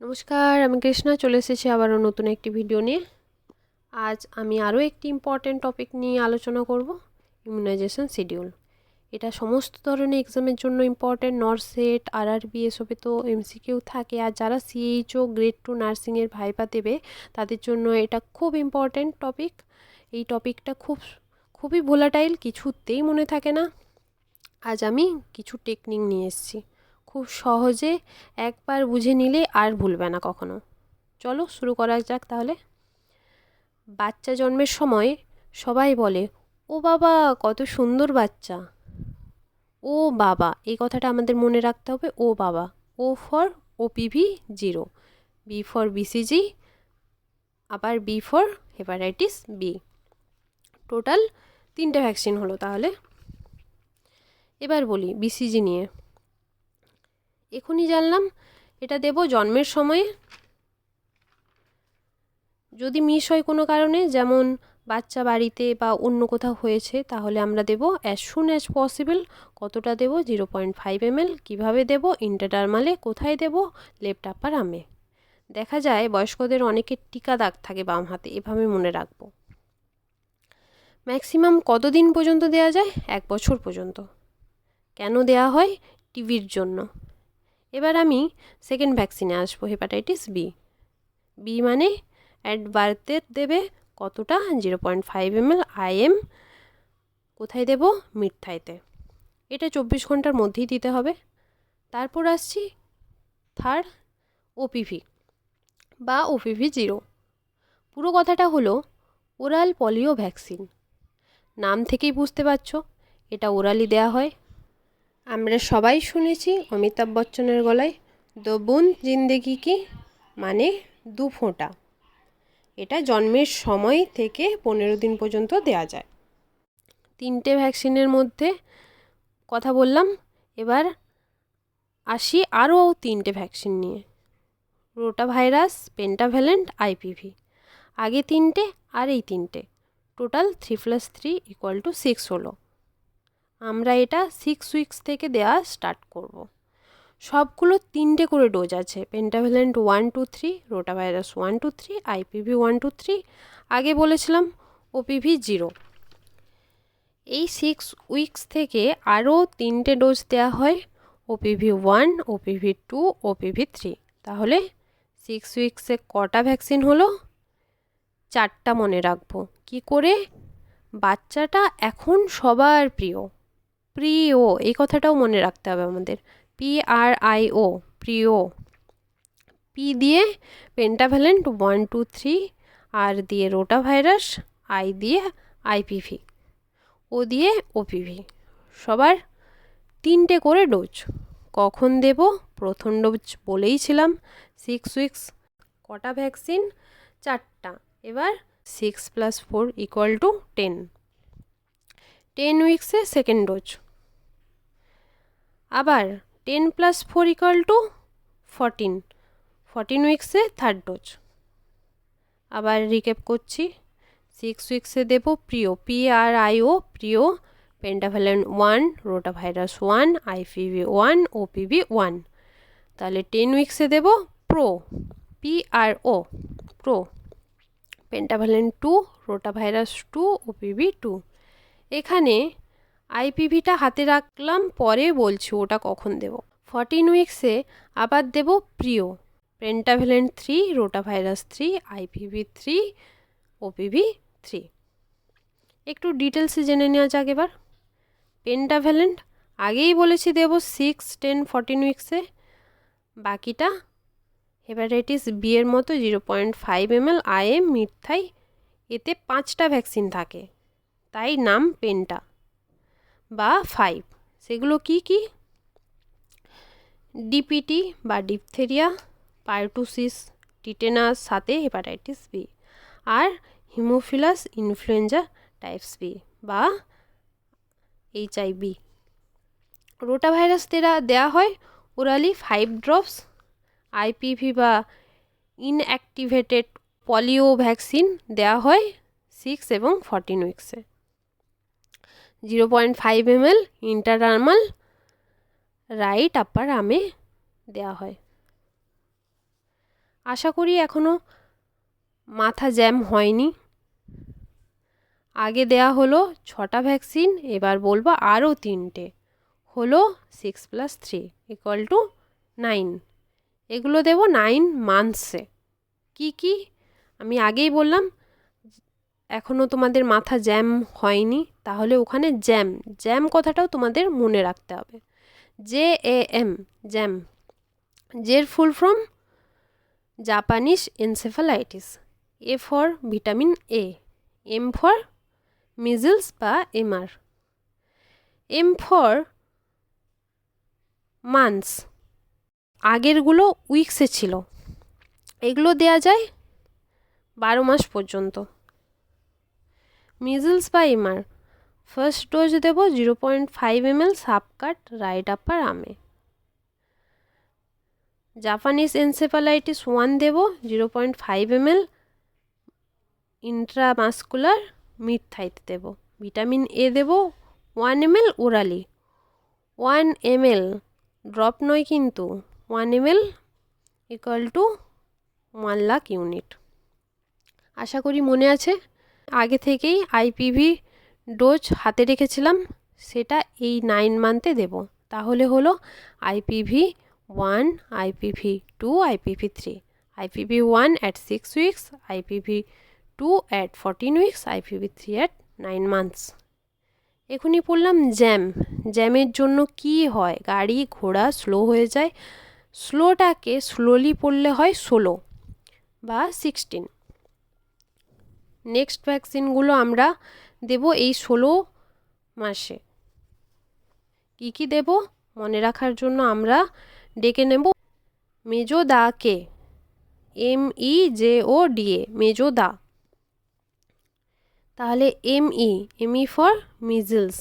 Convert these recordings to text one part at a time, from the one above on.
নমস্কার, আমি কৃষ্ণা, চলে এসেছি আবারও নতুন একটি ভিডিও নিয়ে। আজ আমি আরও একটি ইম্পর্ট্যান্ট টপিক নিয়ে আলোচনা করব ইমিউনাইজেশন শিডিউল এটা সমস্ত ধরনের এক্সামের জন্য ইম্পর্ট্যান্ট নরসেট আরআরবি এসবে তো এমসিকিউ থাকে। আর যারা সিএইচও গ্রেড টু নার্সিংয়ের ভাইবা দেবে, তাদের জন্য এটা খুব ইম্পর্ট্যান্ট টপিক এই টপিকটা খুব, খুবই ভোলাটাইল কিছুতেই মনে থাকে না। আজ আমি কিছু টেকনিক নিয়ে এসেছি। খুব সহজে একবার বুঝে নিলে আর ভুলবে না কখনো। চলো শুরু করা যাক তাহলে। বাচ্চা জন্মের সময় সবাই বলে, ও বাবা, কত সুন্দর বাচ্চা। ও বাবা, এই কথাটা আমাদের মনে রাখতে হবে, ও বাবা। O for OPV zero. B for BCG আবার B for hepatitis B. Total তিনটে ভ্যাকসিন হলো তাহলে। এবার বলি বিসিজি নিয়ে। এখনই জানলাম, এটা দেব জন্মের সময়ে। যদি মিস হয় কোনো কারণে, যেমন বাচ্চা বাড়িতে বা অন্য কোথাও হয়েছে, তাহলে আমরা দেব অ্যাজ সুন অ্যাজ পসিবল কতটা দেব? Zero point five M L কীভাবে দেবো? ইন্টারডার্মালে কোথায় দেব? লেফট আপার আমে দেখা যায় বয়স্কদের অনেকের টিকা দাগ থাকে বাম হাতে, এভাবে মনে রাখব। ম্যাক্সিমাম কতদিন পর্যন্ত দেওয়া যায়? এক বছর পর্যন্ত। কেন দেয়া হয়? টিভির জন্য। এবার আমি সেকেন্ড ভ্যাকসিনে আসব হেপাটাইটিস বি বি মানে অ্যাট বার্থের দেবে কতটা? Zero point five M L IM কোথায় দেব? মিঠাইতে। এটা চব্বিশ ঘণ্টার মধ্যেই দিতে হবে। তারপর আসছি থার্ড ওপিভি বা ওপিভি জিরো পুরো কথাটা হলো ওরাল পলিও ভ্যাকসিন নাম থেকেই বুঝতে পারছ, এটা ওরালি দেয়া হয়। আমরা সবাই শুনেছি অমিতাভ বচ্চনের গলায়, দো বুন জিন্দেগি কি? মানে দু ফোঁটা। এটা জন্মের সময় থেকে পনেরো দিন পর্যন্ত দেয়া যায়। তিনটে ভ্যাকসিনের মধ্যে কথা বললাম, এবার আসি আরও তিনটে ভ্যাকসিন নিয়ে। Rota virus pentavalent, IPV. আগে তিনটে, আর এই তিনটে। Total three plus three equal to six হলো। আমরা এটা সিক্স উইকস থেকে দেওয়া স্টার্ট করব। সবগুলো তিনটে করে ডোজ আছে pentavalent one two three rotavirus one two three IPV one two three আগে বলেছিলাম ওপিভি জিরো এই সিক্স উইকস থেকে আরও তিনটে ডোজ দেওয়া হয় OPV one OPV two OPV three তাহলে সিক্স উইকসে কটা ভ্যাকসিন হলো? চারটা মনে রাখব। কি করে? বাচ্চাটা এখন সবার প্রিয়। প্রিয়, এই কথাটাও মনে রাখতে হবে আমাদের। পি আর আই ও প্রিয়। পি দিয়ে pentavalent one two three R দিয়ে রোটা ভাইরাস আই দিয়ে আইপিভি ও দিয়ে ওপিভি সবার তিনটে করে ডোজ কখন দেব? প্রথম ডোজ বলেইছিলাম সিক্স উইক্স কটা ভ্যাকসিন চারটা। এবার six plus four equal to ten ten উইক্সে second dose আবার ten plus four equal to fourteen fourteen উইক্সে third dose আবার রিকেপ করছি সিক্স উইক্সে দেবো প্রিয় পি আর আইও প্রিয় pentavalent one rotavirus one IPV one OPV one তাহলে ten উইক্সে দেবো pro P R O pro pentavalent two rotavirus two OPV two এখানে আইপিভিটা হাতে রাখলাম, পরে বলছি ওটা কখন দেব। ফর্টিন উইক্সে আবার দেব প্রিয়। Pentavalent three, rotavirus three, IPV three, OPV three. একটু ডিটেলসে জেনে নেওয়া যাক এবার। পেন্টাভ্যালেন্ট, আগেই বলেছি দেব সিক্স, টেন, ফর্টিন উইক্সে। বাকিটা হেপাটাইটিস বি এর মতো zero point five M L IM মিথ্যাই, এতে পাঁচটা ভ্যাকসিন থাকে। তাই নাম পেন্টা। বা ফাইভ সেগুলো কি কি? ডিপিটি বা ডিপথেরিয়া পায়োটুসিস টিটেনাস সাথে হেপাটাইটিস বি আর হিমোফিলাস ইনফ্লুয়েঞ্জা টাইপস বি বা এইচআইভি রোটা ভাইরাস তেরা দেওয়া হয় ওরালি ফাইভ ড্রপস আইপিভি বা ইনঅ্যাক্টিভেটেড পলিও ভ্যাকসিন দেওয়া হয় সিক্স এবং fourteen উইক্সে zero point five M L intradermal right upper আমে দেওয়া হয়। আশা করি এখনও মাথা জ্যাম হয়নি। আগে দেয়া হলো ছটা ভ্যাকসিন এবার বলব আরও তিনটে। হলো six plus three equal to nine এগুলো দেব নাইন মান্থসে কি কি? আমি আগেই বললাম এখনও তোমাদের মাথা জ্যাম হয়নি। তাহলে ওখানে জ্যাম জ্যাম কথাটাও তোমাদের মনে রাখতে হবে। J A M, jam. জের full form Japanese encephalitis. A for vitamin A, M for measles বা এমআর। এম ফর মান্থস, আগেরগুলো উইক্সে ছিল। এগুলো দেয়া যায় বারো মাস পর্যন্ত। মিজলস বা এমআর ফার্স্ট ডোজ দেব zero point five M L sub cut right upper আমে জাপানিস এনসেফালাইটিস ওয়ান দেব zero point five M L intramuscular থাইতে দেব। Vitamin A Dev one M L orally one M L drop নয় কিন্তু one M L equal to one lakh unit আশা করি মনে আছে। আগে থেকেই IPv dose হাতে রেখেছিলাম, সেটা এই নাইন মান্থে দেব। তাহলে হলো IPV one IPV two IPV three IPV one at six weeks IPV two at fourteen weeks IPV three at nine months এখনই পড়লাম জ্যাম জ্যামের জন্য কি হয়? গাড়ি ঘোড়া স্লো হয়ে যায়। স্লোটাকে স্লোলি পড়লে হয় ষোলো বা সিক্সটিন নেক্সট ভ্যাকসিনগুলো আমরা দেব এই ষোলো মাসে। কী কী দেব? মনে রাখার জন্য আমরা ডেকে নেব মেজোদাকে M E J O D A মেজোদা তাহলে M E M E for measles,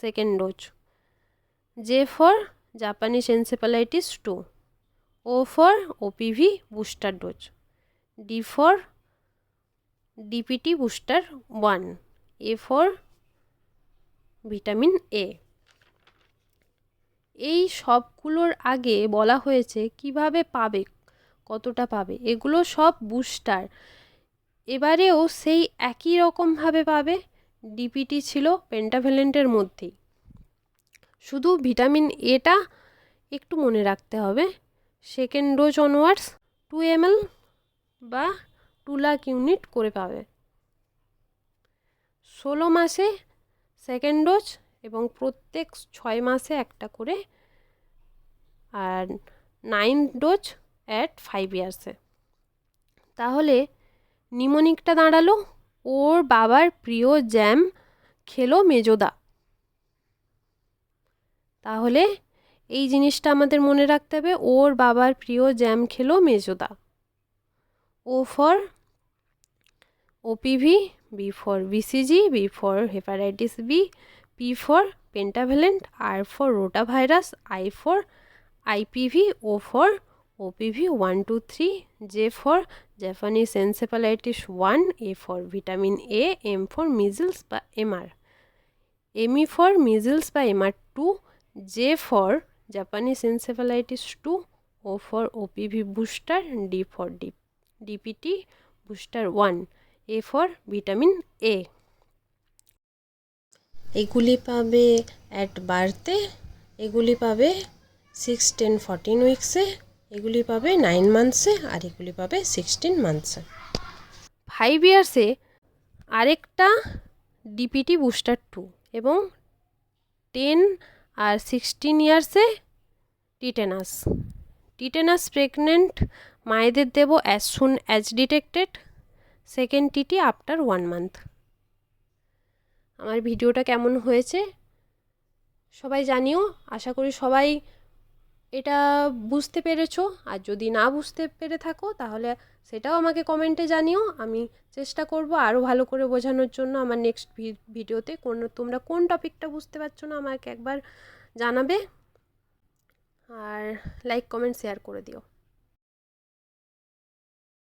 second dose. J for Japanese encephalitis two. O for OPV booster dose. D for DPT booster one. A for vitamin A এই সবগুলোর আগে বলা হয়েছে কীভাবে পাবে, কতটা পাবে, এগুলো সব বুস্টার এবারেও সেই একই রকমভাবে পাবে ডিপিটি ছিল পেন্টাভেলেন্টের মধ্যেই। শুধু ভিটামিন এটা একটু মনে রাখতে হবে। Second dose onwards two ML বা টু লাখ ইউনিট করে পাবে। ষোলো মাসে সেকেন্ড ডোজ এবং প্রত্যেক ছয় মাসে একটা করে আর নাইন ডোজ অ্যাট ফাইভ ইয়ার্সে তাহলে নিমোনিকটা দাঁড়াল, ওর বাবার প্রিয় জ্যাম খেলো মেজোদা। তাহলে এই জিনিসটা আমাদের মনে রাখতে হবে, ওর বাবার প্রিয় জ্যাম খেলো মেজোদা। O for OPV B for BCG B for hepatitis B P for pentavalent R for rotavirus I for IPV O for OPV one two three J for Japanese encephalitis one A for vitamin A M for measles বা MR M E for measles বা MR two J for Japanese encephalitis two O for OPV booster D for D DPT booster one A for vitamin A এগুলি পাবে at বার্থে এগুলি পাবে six ten fourteen উইক্সে এগুলি পাবে nine মান্থসে আর এগুলি পাবে সিক্সটিন মান্থসে ফাইভ ইয়ার্সে আরেকটা ডিপিটি বুস্টার টু এবং টেন আর সিক্সটিন ইয়ার্সে টিটেনাস টিটেনাস প্রেগনেন্ট মায়েদের দেব as soon as detected second TT after one month আমার ভিডিওটা কেমন হয়েছে? সবাই জানিও। আশা করি সবাই এটা বুঝতে পেরেছ। আর যদি না বুঝতে পেরে থাকো, তাহলে সেটাও আমাকে কমেন্টে জানিও। আমি চেষ্টা করব আরও ভালো করে বোঝানোর জন্য আমার নেক্সট ভিডিওতে কোন, তোমরা কোন টপিকটা বুঝতে পারছ না আমাকে একবার জানাবে। আর লাইক কমেন্ট শেয়ার করে দিও।